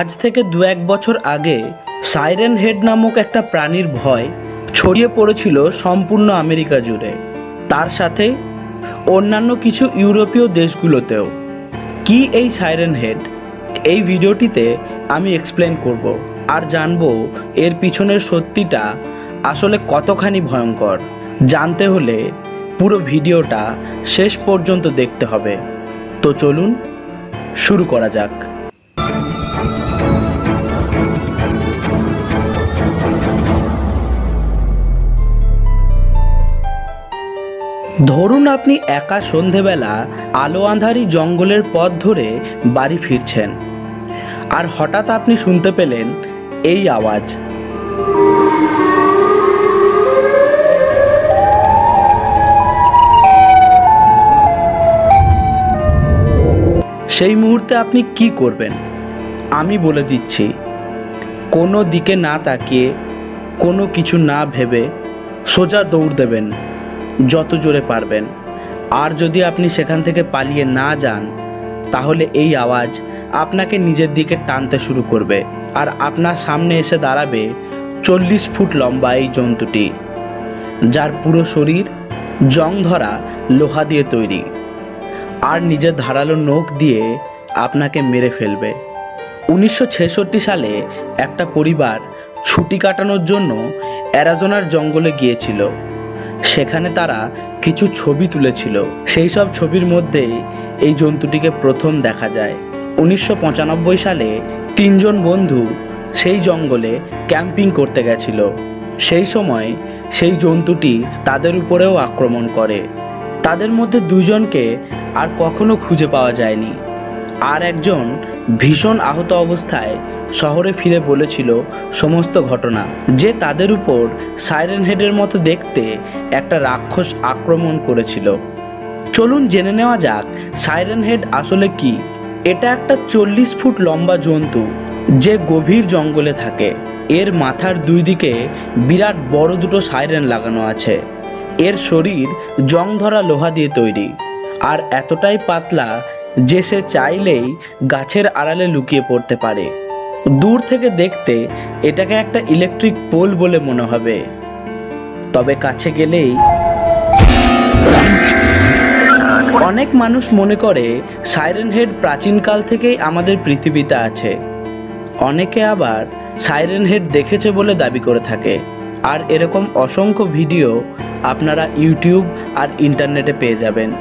আজ থেকে দু এক বছর আগে সাইরেন হেড নামক একটা প্রাণীর ভয় ছড়িয়ে পড়েছিল সম্পূর্ণ আমেরিকা জুড়ে। তার সাথে অন্যান্য কিছু ইউরোপীয় দেশগুলোতেও। কি এই সাইরেন হেড? এই ভিডিওটিতে আমি এক্সপ্লেন করব আর জানব এর পিছনের সত্যিটা আসলে কতখানি ভয়ঙ্কর। জানতে হলে পুরো ভিডিওটা শেষ পর্যন্ত দেখতে হবে। তো চলুন শুরু করা যাক। ধরুন আপনি একা সন্ধেবেলা আলো আঁধারি জঙ্গলের পথ ধরে বাড়ি ফিরছেন, আর হঠাৎ আপনি শুনতে পেলেন এই আওয়াজ। সেই মুহূর্তে আপনি কি করবেন? আমি বলে দিচ্ছি, কোনো দিকে না তাকিয়ে, কোনো কিছু না ভেবে সোজা দৌড় দেবেন। যত জোরে পারবেন। আর যদি আপনি সেখান থেকে পালিয়ে না যান, তাহলে এই আওয়াজ আপনাকে নিজের দিকে টানতে শুরু করবে আর আপনার সামনে এসে দাঁড়াবে চল্লিশ ফুট লম্বা এই জন্তুটি, যার পুরো শরীর জং ধরা লোহা দিয়ে তৈরি আর নিজের ধারালো নখ দিয়ে আপনাকে মেরে ফেলবে। উনিশশো ছেষট্টি সালে একটা পরিবার ছুটি কাটানোর জন্য অ্যারাজোনার জঙ্গলে গিয়েছিল। সেখানে তারা কিছু ছবি তুলেছিল। সেই সব ছবির মধ্যে এই জন্তুটিকে প্রথম দেখা যায়। উনিশশো পঁচানব্বই সালে তিনজন বন্ধু সেই জঙ্গলে ক্যাম্পিং করতে গেছিল। সেই সময় সেই জন্তুটি তাদের উপরেও আক্রমণ করে। তাদের মধ্যে দুজনকে আর কখনো খুঁজে পাওয়া যায়নি। আর একজন ভীষণ আহত অবস্থায় শহরে ফিরে বলেছিল সমস্ত ঘটনা, যে তাদের উপর সাইরেন হেডের মতো দেখতে একটা রাক্ষস আক্রমণ করেছিল। চলুন জেনে নেওয়া যাক সাইরেন হেড আসলে কি। এটা একটা চল্লিশ ফুট লম্বা জন্তু যে গভীর জঙ্গলে থাকে। এর মাথার দুই দিকে বিরাট বড় দুটো সাইরেন লাগানো আছে। এর শরীর জং ধরা লোহা দিয়ে তৈরি। আর এতটাই পাতলা যে সে চাইলেই গাছের আড়ালে লুকিয়ে পড়তে পারে। দূর থেকে দেখতে এটাকে একটা ইলেকট্রিক পোল বলে মনে হবে। তবে কাছে গেলেই অনেক মানুষ মনে করে সাইরেন হেড প্রাচীনকাল থেকেই আমাদের পৃথিবীতে আছে। অনেকে আবার সাইরেন হেড দেখেছে বলে দাবি করে থাকে। আর এরকম অসংখ্য ভিডিও আপনারা ইউটিউব আর ইন্টারনেটে পেয়ে যাবেন।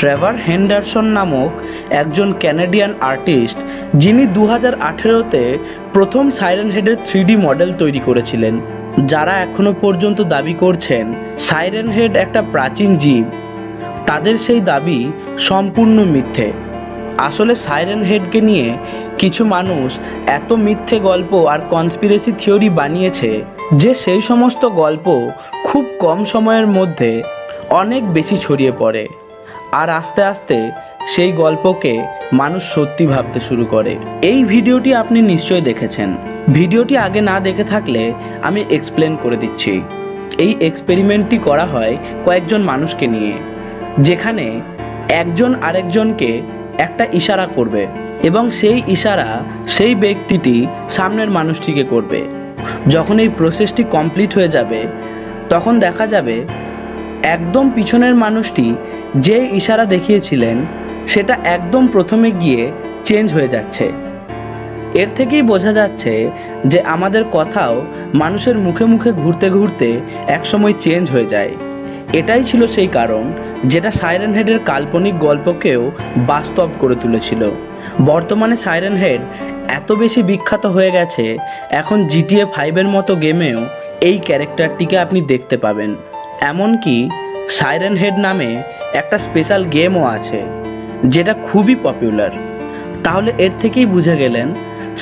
ট্রেভার হেন্ডারসন নামক একজন ক্যানাডিয়ান আর্টিস্ট, যিনি দু হাজার আঠেরোতে প্রথম সাইরেন হেডের থ্রি মডেল তৈরি করেছিলেন, যারা এখনও পর্যন্ত দাবি করছেন সাইরেন হেড একটা প্রাচীন জীব। তাদের সেই দাবি সম্পূর্ণ মিথ্যে। আসলে সাইরেন হেডকে নিয়ে কিছু মানুষ এত মিথ্যে গল্প আর কনস্পিরেসি থিওরি বানিয়েছে যে সেই সমস্ত গল্প খুব কম সময়ের মধ্যে অনেক বেশি ছড়িয়ে পড়ে। আর আস্তে আস্তে সেই গল্পকে মানুষ সত্যি ভাবতে শুরু করে। এই ভিডিওটি আপনি নিশ্চয়ই দেখেছেন। ভিডিওটি আগে না দেখে থাকলে আমি এক্সপ্লেন করে দিচ্ছি। এই এক্সপেরিমেন্টটি করা হয় কয়েকজন মানুষকে নিয়ে, যেখানে একজন আরেকজনকে একটা ইশারা করবে এবং সেই ইশারা সেই ব্যক্তিটি সামনের মানুষটিকে করবে। যখন এই প্রসেসটি কমপ্লিট হয়ে যাবে, তখন দেখা যাবে একদম পিছনের মানুষটি যে ইশারা দেখিয়েছিলেন, সেটা একদম প্রথমে গিয়ে চেঞ্জ হয়ে যাচ্ছে। এর থেকেই বোঝা যাচ্ছে যে আমাদের কথাও মানুষের মুখে মুখে ঘুরতে ঘুরতে একসময় চেঞ্জ হয়ে যায়। এটাই ছিল সেই কারণ যেটা সাইরেন হেডের কাল্পনিক গল্পকেও বাস্তব করে তুলেছিল। বর্তমানে সাইরেন হেড এত বেশি বিখ্যাত হয়ে গেছে, এখন জিটিএ ফাইভের মতো গেমেও এই ক্যারেক্টারটিকে আপনি দেখতে পাবেন। এমনকি সাইরেন হেড নামে একটা স্পেশাল গেমও আছে, যেটা খুবই পপুলার। তাহলে এর থেকেই বুঝে গেলেন,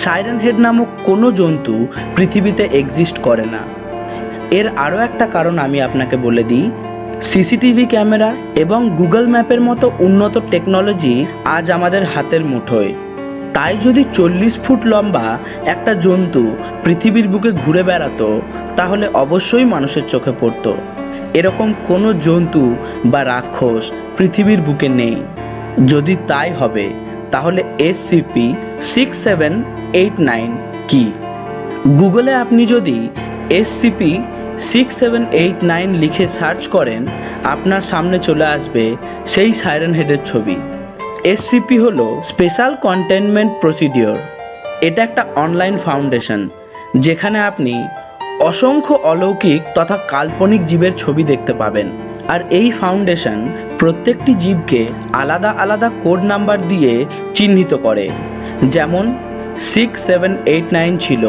সাইরেন হেড নামক কোনো জন্তু পৃথিবীতে এক্সিস্ট করে না। এর আরও একটা কারণ আমি আপনাকে বলে দিই, সিসিটিভি ক্যামেরা এবং গুগল ম্যাপের মতো উন্নত টেকনোলজি আজ আমাদের হাতের মুঠোয়। তাই যদি চল্লিশ ফুট লম্বা একটা জন্তু পৃথিবীর বুকে ঘুরে বেড়াতো, তাহলে অবশ্যই মানুষের চোখে পড়তো। এরকম কোনো জন্তু বা রাক্ষস পৃথিবীর বুকে নেই। যদি তাই হবে, তাহলে SCP six seven eight nine কি? গুগলে আপনি যদি SCP six seven eight nine লিখে সার্চ করেন, আপনার সামনে চলে আসবে সেই সাইরেন হেডের ছবি। এসসিপি হলো স্পেশাল কন্টেনমেন্ট প্রসিডিওর। এটা একটা অনলাইন ফাউন্ডেশন, যেখানে আপনি অসংখ্য অলৌকিক তথা কাল্পনিক জীবের ছবি দেখতে পাবেন। আর এই ফাউন্ডেশন প্রত্যেকটি জীবকে আলাদা আলাদা কোড নাম্বার দিয়ে চিহ্নিত করে। যেমন সিক্স সেভেন এইট নাইন ছিল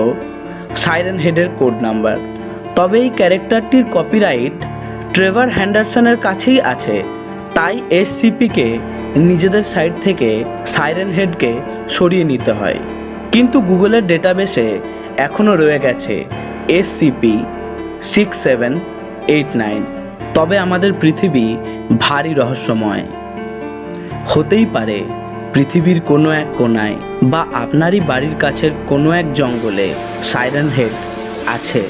সাইরেন হেডের কোড নাম্বার। তবে এই ক্যারেক্টারটির কপিরাইট ট্রেভার হ্যান্ডারসনের কাছেই আছে। তাই এসসিপিকে নিজেদের সাইট থেকে সাইরেন হেডকে সরিয়ে নিতে হয়। কিন্তু গুগলের ডেটাবেসে এখনও রয়ে গেছে SCP six seven eight nine তবে আমাদের পৃথিবী ভারী রহস্যময়। হতেই পারে পৃথিবীর কোনো এক কোনায় বা আপনারই বাড়ির কাছের কোনো এক জঙ্গলে সাইরেন হেড আছে।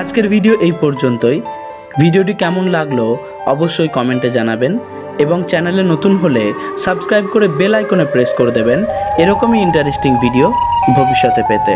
আজকের ভিডিও এই পর্যন্তই। ভিডিওটি কেমন লাগল অবশ্যই কমেন্টে জানাবেন। এবং চ্যানেলে নতুন হলে সাবস্ক্রাইব করে বেল আইকনে প্রেস করে দেবেন। এরকমই ইন্টারেস্টিং ভিডিও ভবিষ্যতে পেতে।